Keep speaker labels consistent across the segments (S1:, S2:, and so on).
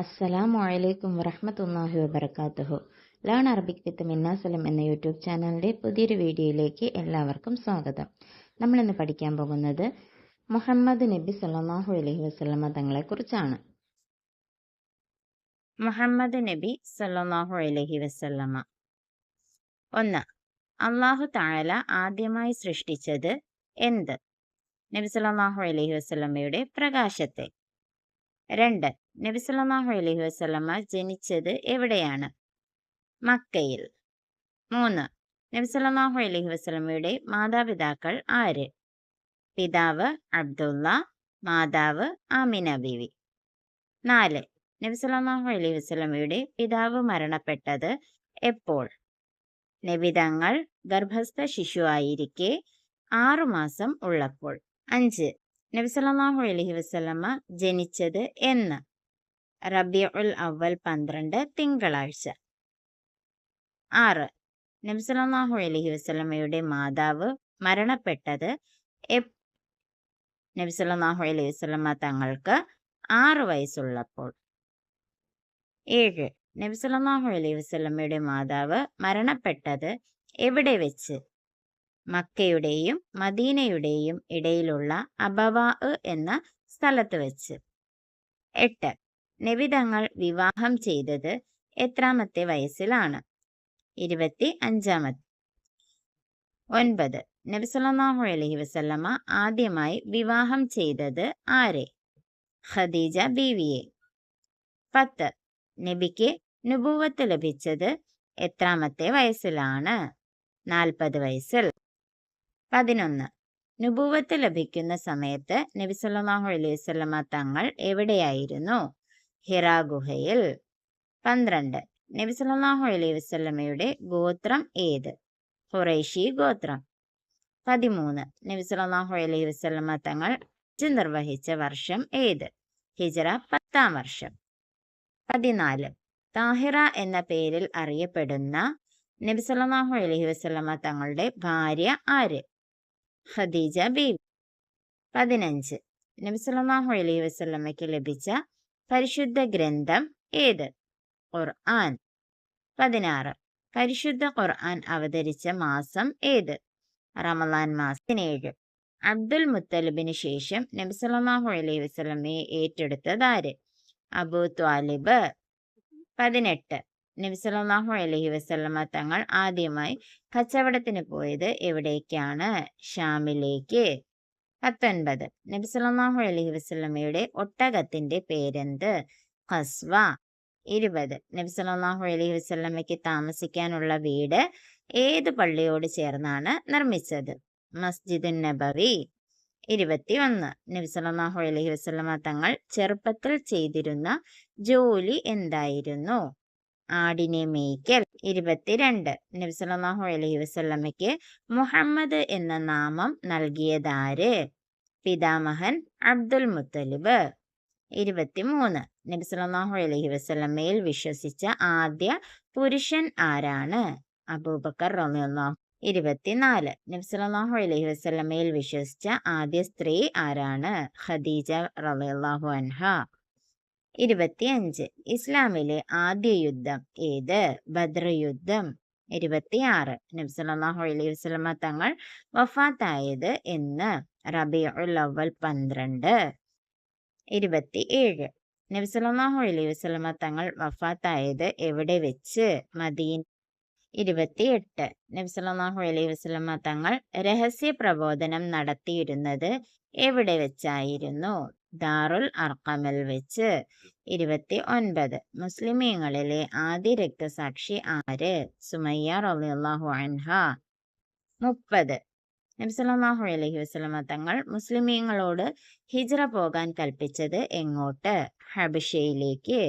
S1: അസ്സലാമു അലൈക്കും വറഹ്മത്തുള്ളാഹി വബറകാതുഹു ലേൺ അറബിക് വിത്ത് മിന്നാസലം എന്ന യൂട്യൂബ് ചാനലിന്റെ പുതിയൊരു വീഡിയോയിലേക്ക് എല്ലാവർക്കും സ്വാഗതം. നമ്മളിന്ന് പഠിക്കാൻ പോകുന്നത് മുഹമ്മദ് നബി സല്ലല്ലാഹു അലൈഹി വസല്ലമ തങ്ങളെക്കുറിച്ചാണ്.
S2: മുഹമ്മദ് നബി സല്ലല്ലാഹു അലൈഹി വസല്ലമ. ഒന്ന് അള്ളാഹു താഴല ആദ്യമായി സൃഷ്ടിച്ചത് എന്ത്? നബി സല്ലല്ലാഹു അലൈഹി വസല്ലമയുടെ പ്രകാശത്തെ. രണ്ട്. നബി സല്ലല്ലാഹു അലൈഹി വസല്ലമ ജനിച്ചത് എവിടെയാണ്? മക്കയിൽ. മൂന്ന്. നബി സല്ലല്ലാഹു അലൈഹി വസല്ലമയുടെ മാതാപിതാക്കൾ ആര്? പിതാവ് അബ്ദുള്ള മാതാവ് ആമിന ബിവി നാല്. നബി സല്ലല്ലാഹു അലൈഹി വസല്ലമയുടെ പിതാവ് മരണപ്പെട്ടത് എപ്പോൾ? നബി തങ്ങൾ ഗർഭസ്ഥ ശിശുവായിരിക്കെ ആറുമാസം ഉള്ളപ്പോൾ. അഞ്ച്. നബി സല്ലാഹു അലഹി വസല്ലമ ജനിച്ചത് എന്ന്. റബിയുൽ അവൽ പന്ത്രണ്ട് തിങ്കളാഴ്ച. ആറ്. നബി സല്ലാഹു അലഹി വസല്ലമയുടെ മാതാവ് മരണപ്പെട്ടത് നബി സല്ലാഹു അലൈഹി വസല്ലമ തങ്ങൾക്ക് ആറ് വയസ്സുള്ളപ്പോൾ. ഏഴ്. നബി സല്ലാഹു അലൈഹി വസല്ലമയുടെ മാതാവ് മരണപ്പെട്ടത് എവിടെ വെച്ച്? മക്കയുടെയും മദീനയുടെയും ഇടയിലുള്ള അബവാ എന്ന സ്ഥലത്ത് വെച്ച്. എട്ട്. നബിതങ്ങൾ വിവാഹം ചെയ്തത് എത്രാമത്തെ വയസ്സിലാണ്? ഇരുപത്തി അഞ്ചാമത്തെ ഒൻപത്. നബി അലഹി അലൈഹി വസല്ലമ ആദ്യമായി വിവാഹം ചെയ്തത് ആരെ? ഖദീജ ബീവിയെ. പത്ത്. നബിക്ക് നുപൂവത്ത് ലഭിച്ചത് എത്രാമത്തെ വയസ്സിലാണ്? നാൽപ്പത് വയസ്സിൽ. പതിനൊന്ന്. നുപൂവത്ത് ലഭിക്കുന്ന സമയത്ത് നബി സല്ലല്ലാഹു അലൈഹി വസല്ലമ തങ്ങൾ എവിടെയായിരുന്നു? ഹിറാ ഗുഹയിൽ. പന്ത്രണ്ട്. നബി സല്ലല്ലാഹു അലൈഹി വസല്ലമയുടെ ഗോത്രം ഏത്? ഖുറൈശി ഗോത്രം. പതിമൂന്ന്. നബി സല്ലല്ലാഹു അലൈഹി വസല്ലമ തങ്ങൾ നിർവഹിച്ച വർഷം ഏത്? ഹിജറ പത്താം വർഷം. പതിനാല്. താഹിറ എന്ന പേരിൽ അറിയപ്പെടുന്ന നബി സല്ലല്ലാഹു അലൈഹി വസല്ലമ തങ്ങളുടെ ഭാര്യ ആര്? ഖദീജ ബീവി. പതിനഞ്ച്. നബി സല്ലല്ലാഹു അലൈഹി വസ്ലമയ്ക്ക് ലഭിച്ച പരിശുദ്ധ ഗ്രന്ഥം ഏത്? ഖുർആൻ. പതിനാറ്. പരിശുദ്ധ ഖുർആൻ അവതരിച്ച മാസം ഏത്? റമലാൻ മാസം ഏഴ് അബ്ദുൽ മുത്തലിബിന് ശേഷം നബി സല്ലല്ലാഹു അലൈഹി വസല്ലമയെ ഏറ്റെടുത്തത് ആര്? അബൂ ത്വാലിബ്. പതിനെട്ട്. നബി അലഹി വസല്ലമ തങ്ങൾ ആദ്യമായി കച്ചവടത്തിന് പോയത് എവിടേക്കാണ്? ഷാമിലേക്ക്. പത്തൊൻപത്. നബി അലഹി വസല്ലമയുടെ ഒട്ടകത്തിന്റെ പേരെന്ത്? ഖസ്വ. ഇരുപത്. നബി അലഹി വസല്ലമയ്ക്ക് താമസിക്കാനുള്ള വീട് ഏത് പള്ളിയോട് ചേർന്നാണ് നിർമ്മിച്ചത്? മസ്ജിദുൻ നബവി. ഇരുപത്തി ഒന്ന് നബി അലഹി വസല്ലമ തങ്ങൾ ചെറുപ്പത്തിൽ ചെയ്തിരുന്ന ജോലി എന്തായിരുന്നു? ആടിനെ മേയ്ക്കൽ. ഇരുപത്തിരണ്ട്. നബ്സലാഹു അലഹി വസല്ലമയ്ക്ക് മുഹമ്മദ് എന്ന നാമം നൽകിയതാര്? പിതാമഹൻ അബ്ദുൽ മുത്തലിബ്. ഇരുപത്തിമൂന്ന്. നബ്സലാഹു അലൈഹി വസല്ലമയിൽ വിശ്വസിച്ച ആദ്യ പുരുഷൻ ആരാണ്? അബൂബക്കർ റമിയുള്ള ഇരുപത്തിനാല്. നബ്സലാഹു അലഹി വസല്ലമയിൽ വിശ്വസിച്ച ആദ്യ സ്ത്രീ ആരാണ്? ഖദീജ റളിയല്ലാഹു അൻഹ. ഇരുപത്തിയഞ്ച്. ഇസ്ലാമിലെ ആദ്യ യുദ്ധം ഏത്? ബദ്ര യുദ്ധം ഇരുപത്തിയാറ് നബ്സലാഹു അലൈഹി വസ്ലമ തങ്ങൾ വഫാത്തായത് എന്ന്. റബി ഉള്ളവൽ പന്ത്രണ്ട്. ഇരുപത്തി ഏഴ് നബ്സലാഹു അലൈഹി വസ്ലമ തങ്ങൾ വഫാത്തായത് എവിടെ വെച്ച്? മദീൻ ഇരുപത്തിയെട്ട്. നബി സല്ലല്ലാഹു അലൈഹി വസ്ലമ തങ്ങൾ രഹസ്യ പ്രബോധനം നടത്തിയിരുന്നത് എവിടെ വെച്ചായിരുന്നു? ദാറുൽ അർക്കമിൽ വെച്ച് ഇരുപത്തി ഒൻപത് മുസ്ലിമീങ്ങളിലെ ആദ്യ രക്തസാക്ഷി ആര്? സുമയ്യ റളിയല്ലാഹു അൻഹ. മുപ്പത്. നബ്സലാഹു അലഹി വസ്ലമ തങ്ങൾ മുസ്ലിമീങ്ങളോട് ഹിജ്റ പോകാൻ കൽപ്പിച്ചത് എങ്ങോട്ട്? ഹബിഷയിലേക്ക്.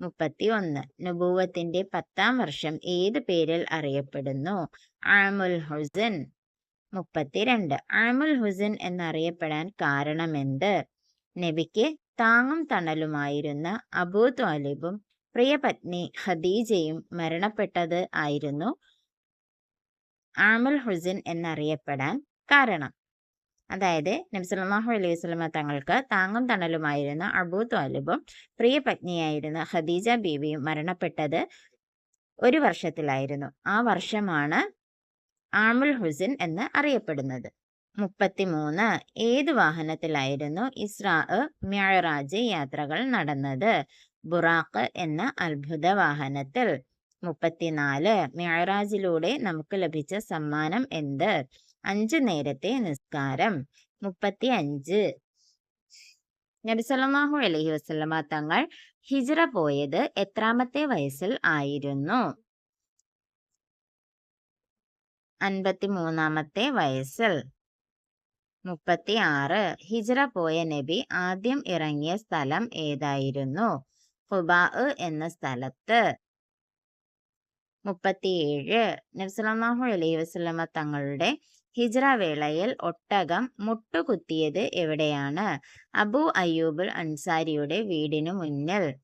S2: മുപ്പത്തി ഒന്ന് നുബൂവത്തിന്റെ പത്താം വർഷം ഏത് പേരിൽ അറിയപ്പെടുന്നു? ആമുൽ ഹുസൻ. മുപ്പത്തിരണ്ട്. ആമുൽ ഹുസൻ എന്നറിയപ്പെടാൻ കാരണമെന്ത്? നബിക്ക് താങ്ങും തണലുമായിരുന്ന അബൂ ത്വാലിബും പ്രിയപത്നി ഖദീജയും മരണപ്പെട്ടത് ആയിരുന്നു. ആമുൽ ഹുസിൻ എന്നറിയപ്പെടാൻ കാരണം. അതായത് നബി സല്ലല്ലാഹു അലൈഹി വസ്ലമ തങ്ങൾക്ക് താങ്ങും തണലുമായിരുന്ന അബൂ ത്വാലിബും പ്രിയപത്നിയായിരുന്ന ഖദീജ ബീവിയും മരണപ്പെട്ടത് ഒരു വർഷത്തിലായിരുന്നു. ആ വർഷമാണ് ആമുൽ ഹുസിൻ എന്ന് അറിയപ്പെടുന്നത്. മുപ്പത്തിമൂന്ന്. ഏത് വാഹനത്തിലായിരുന്നു ഇസ്രാ മ്യാറാജ് യാത്രകൾ നടന്നത്? ബുറാഖ് എന്ന അത്ഭുത വാഹനത്തിൽ. മുപ്പത്തിനാല്. മ്യാറാജിലൂടെ നമുക്ക് ലഭിച്ച സമ്മാനം എന്ത്? അഞ്ച് നേരത്തെ നിസ്കാരം. മുപ്പത്തി അഞ്ച് നബി അലഹി വസല്ലമ തങ്ങൾ ഹിജ്റ പോയത് എത്രാമത്തെ വയസ്സിൽ ആയിരുന്നു? അൻപത്തി മൂന്നാമത്തെ വയസ്സിൽ. മുപ്പത്തി ആറ് ഹിജ്റ പോയ നബി ആദ്യം ഇറങ്ങിയ സ്ഥലം ഏതായിരുന്നു? ഖുബാ എന്ന സ്ഥലത്ത്. മുപ്പത്തിയേഴ്. നബ്സലാഹു അലൈഹി വസല്ലമ തങ്ങളുടെ ഹിജ്റ വേളയിൽ ഒട്ടകം മുട്ടുകുത്തിയത് എവിടെയാണ്? അബു അയ്യൂബുൽ അൻസാരിയുടെ വീടിനു മുന്നിൽ.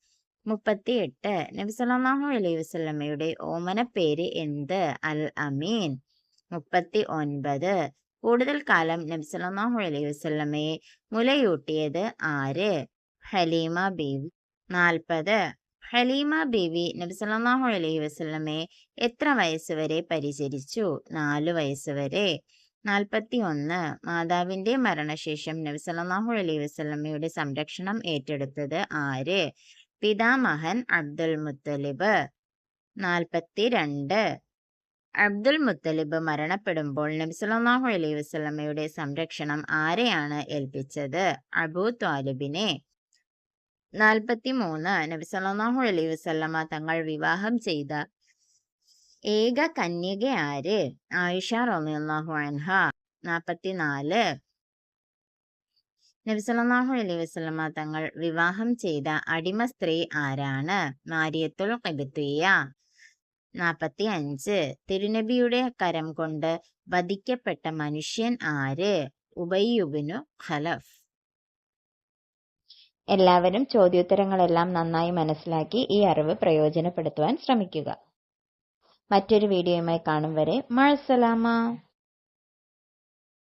S2: മുപ്പത്തിയെട്ട്. നബി സല്ലല്ലാഹു അലൈഹി വസല്ലമയുടെ ഓമനപ്പേര് എന്ത്? അൽ അമീൻ. മുപ്പത്തി ഒൻപത് കൂടുതൽ കാലം നബ്സലാഹു അലൈഹി വസ്ലമയെ മുലയൂട്ടിയത് ആര്? ഹലീമ ബീവി. നാൽപ്പത്. ഹലീമ ബീവി നബ്സലാഹു അലൈഹി വസ്ലമയെ എത്ര വയസ്സ് വരെ പരിചരിച്ചു? നാല് വയസ്സ് വരെ. നാൽപ്പത്തി ഒന്ന് മാതാവിന്റെ മരണശേഷം നബ്സലാഹു അലൈഹി വസ്ലമയുടെ സംരക്ഷണം ഏറ്റെടുത്തത് ആര്? പിതാമഹൻ അബ്ദുൽ മുത്തലിബ്. നാൽപ്പത്തി രണ്ട് അബ്ദുൽ മുത്തലിബ് മരണപ്പെടുമ്പോൾ നബി സല്ലല്ലാഹു അലൈഹി വസ്ലമയുടെ സംരക്ഷണം ആരെയാണ് ഏൽപ്പിച്ചത്? അബൂ ത്വാലിബിനെ. നാൽപ്പത്തി മൂന്ന് നബി സല്ലല്ലാഹു അലൈഹി വസ്ലമ തങ്ങൾ വിവാഹം ചെയ്ത ഏക കന്യക ആര്? ആയിഷ റളിയല്ലാഹു അൻഹ. നാൽപ്പത്തിനാല് നബി സല്ലല്ലാഹു അലൈഹി വസ്ലമ തങ്ങൾ വിവാഹം ചെയ്ത അടിമ സ്ത്രീ ആരാണ്? മാരിയത്തുൽ ഖിബ്തിയ നാൽപ്പത്തി അഞ്ച് തിരുനബിയുടെ കരം കൊണ്ട് വധിക്കപ്പെട്ട മനുഷ്യൻ ആര്? ഉബയ്യുബിനു ഖലഫ്.
S1: എല്ലാവരും ചോദ്യോത്തരങ്ങളെല്ലാം നന്നായി മനസ്സിലാക്കി ഈ അറിവ് പ്രയോജനപ്പെടുത്തുവാൻ ശ്രമിക്കുക. മറ്റൊരു വീഡിയോയുമായി കാണും വരെ. മഴസലാമ